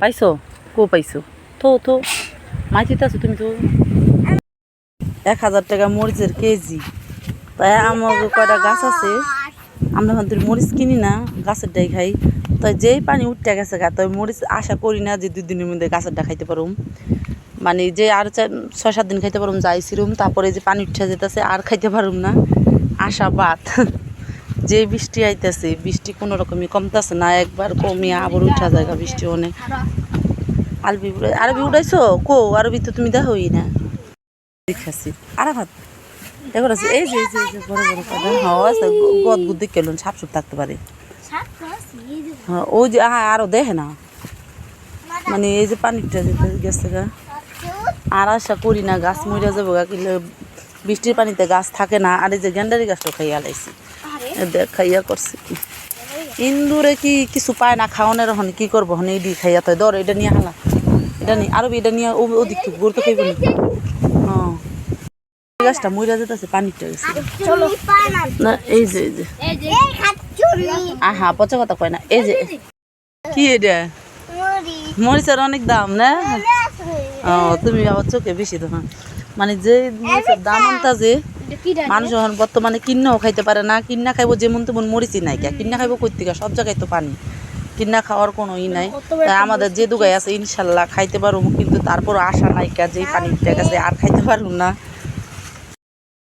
পাইছো? কো পাইছো? থো থো। মাইতে আছো তুমি তো এক হাজার টাকা মরিচের কেজি। তাই আমার কয়টা গাছ আছে, আমরা হয়তো মরিচ কিনি না, গাছের ডাই খাই। তাই যেই পানি উঠতে গেছে গা, তাই মরিচ আশা করি না যে দুই দিনের মধ্যে গাছের ডা খাইতে পারুম। মানে যে আর ছয়, সাত দিন খাইতে পারুম যাইছিলাম তারপরে যে পানি উঠে যেতেছে, আর খাইতে পারুম না। আশাবাদ। যে বৃষ্টি আইতেছে বৃষ্টি কোনো রকমই কমতেছে না, একবার কমিয়ে আবার উঠা জায়গা বৃষ্টি অনেক। উড়াই আরবি উঠাইছো? কো আরবি তো তুমি দেখোই না। দেখাছি আর ভাত দেখো আছে, এই যে এই যে বড় বড় কাদা। হ্যাঁ আছে, গদ গুদ দেখে কেলন সাপ সুপ থাকতে পারে। হ্যাঁ ওই যে আহা আরও দেখে না। মানে এই যে পানিটা যেতে গেছে গা। আর আশা করি না, গাছ মরে যাব গা, কিন্তু বৃষ্টির পানিতে গাছ থাকে না। আর এই যে গেন্ডারি গাছটা খাইয়া লাইছি দেখ খাইয়া করছি ইন্দুরে কি কিছু পায় না খাওয়ানোর হন কি করব? হন এই খাইয়া তো ধর এটা নিয়ে হালা। এটা নিয়ে আরও এটা নিয়ে ওদিক থেকে গুরুত্ব খাইব না হ্যাঁ। গাছটা মরে যেতেছে পানিটা গেছে না এই যে এই যে। আহা পচা কথা কয় না। এই যে। কি এটা? মরিচের অনেক দাম না? ও তুমি আবার চোখে বেশি তখন মানে যে মরিচের দাম আনতা যে মানুষ এখন বর্তমানে কিন্নাও খাইতে পারে না কিন্না খাইবো যেমন তেমন মরিচই নাই কে। কিন্না খাইবো কই থেকে? সব জায়গায় তো পানি। কিন্না খাওয়ার কোনো ই নাই। তাই আমাদের যে দুগাই আছে ইনশাল্লাহ খাইতে পারব কিন্তু তারপর আশা নাই কে যে পানি উঠে গেছে আর খাইতে পারব না।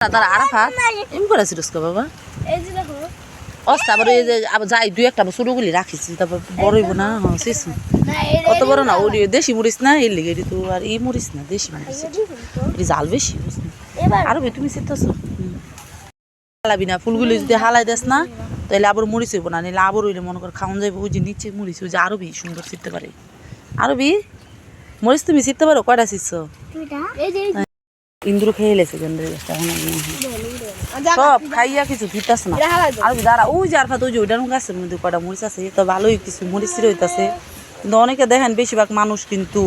তার আরাফাত এমনি করে বাবা। অস্তা আবার এই যে আবার যাই দুই একটা ছোটো গুলি রাখিছি তারপর বড় হইব না হ্যাঁ শেষ। কত বড় না ওই দেশি মরিচ না এর লেগে তো আর এই মরিচ না দেশি মরিচ। জাল বেশি বুঝলি? আরও বে তুমি চিন্তাছো হালাবি না ফুলগুলি যদি হালাই দেস না তাহলে আবার মরিচ হইব না নিলে আবার হইলে মনে কর খাওয়ান যাইব। ওই যে নিচে মরিচ ওই যে আরও বি সুন্দর চিনতে পারে। আরও বি? মরিচ তুমি চিনতে পারো? কয়টা ইন্দুর খেয়ে লেছে আর নেই। সব খাইয়া কিছু ফিরতাস না। আর দাঁড়া ওই যে আরফাত ওই যে ওইটার গাছের মধ্যে কয়টা মরিচ আছে তো ভালোই কিছু মরিচ হইতাছে। কিন্তু অনেকে দেখেন বেশিরভাগ মানুষ কিন্তু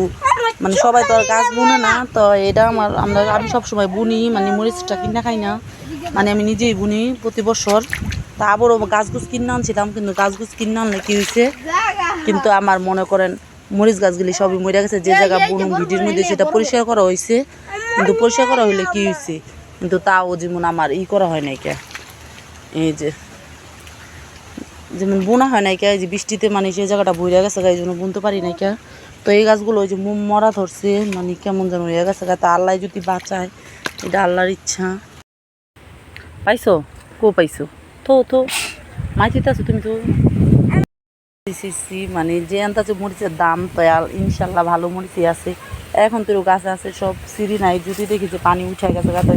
মানে সবাই তো আর গাছ বুনে না, তো এটা আমার, আমরা, আমি সবসময় বুনি মানে মরিচটা কিনা খাই না। মানে আমি নিজেই বুনি প্রতি বছর। তা আবারও গাছ গুছ কিনে আনছিলাম, কিন্তু গাছ গুছ কিনে আনলে কি হয়েছে কিন্তু আমার মনে করেন, মরিচ গাছগুলি সবই মরে গেছে, যে জায়গা বুনুম ভিডির মধ্যে সেটা পরিষ্কার করা হয়েছে কিন্তু পরিষ্কার করা হইলে কি হয়েছে কিন্তু তাও যেমন আমার ই করা হয় নাই কে। এই যে, যেমন বোনা হয় নাই কে, এই যে বৃষ্টিতে মানে সেই জায়গাটা বইরা গেছে এই জন্য বুনতে পারি নাই কে। তো এই গাছগুলো ওই যে ম- মরা ধরছে মানে কেমন যেন হয়ে গেছে। তা আল্লাহ যদি বাঁচায়, এটা আল্লাহর ইচ্ছা। পাইছো? কো পাইছো? তো তো মাইতে আছো, তুমি তো মানে যে আনতাছে মরিচের দাম তো ইনশাল্লাহ ভালো মরিচই আছে। এখন তো গাছ আছে, সব সিঁড়ি নাই। যদি দেখি যে পানি উঠে গেছে, গাছে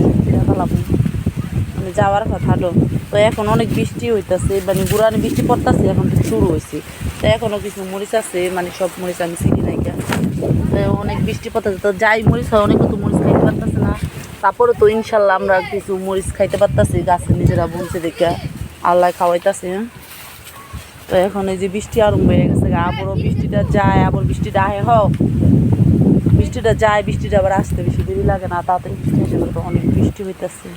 মানে যাওয়ার কথা হলো তো এখন অনেক বৃষ্টি হইতাছে মানে গুড়ানি বৃষ্টি পড়তাছে, এখন তো শুরু হয়েছে তো এখনও কিছু মরিচ আছে মানে সব মরিচ আমি চিনি নাই তো অনেক বৃষ্টি পড়তেছে, তো যাই মরিচ হয়, অনেক তো মরিচ খাইতে পারতেছে না। তারপরে তো ইনশাল্লাহ আমরা কিছু মরিচ খাইতে পারতাছি গাছে নিজেরা বুনছে দেখে, আল্লাহ খাওয়াইতাছে। হ্যাঁ তো এখন এই যে বৃষ্টি আরম্ভ হয়ে গেছে আবারও বৃষ্টিটা যায়, আবার বৃষ্টিটা আহে হ বৃষ্টিটা যায়, বৃষ্টিটা আবার আসতে বেশি দেরি লাগে না, তাড়াতাড়ি বৃষ্টি তো অনেক বৃষ্টি হইতেছে।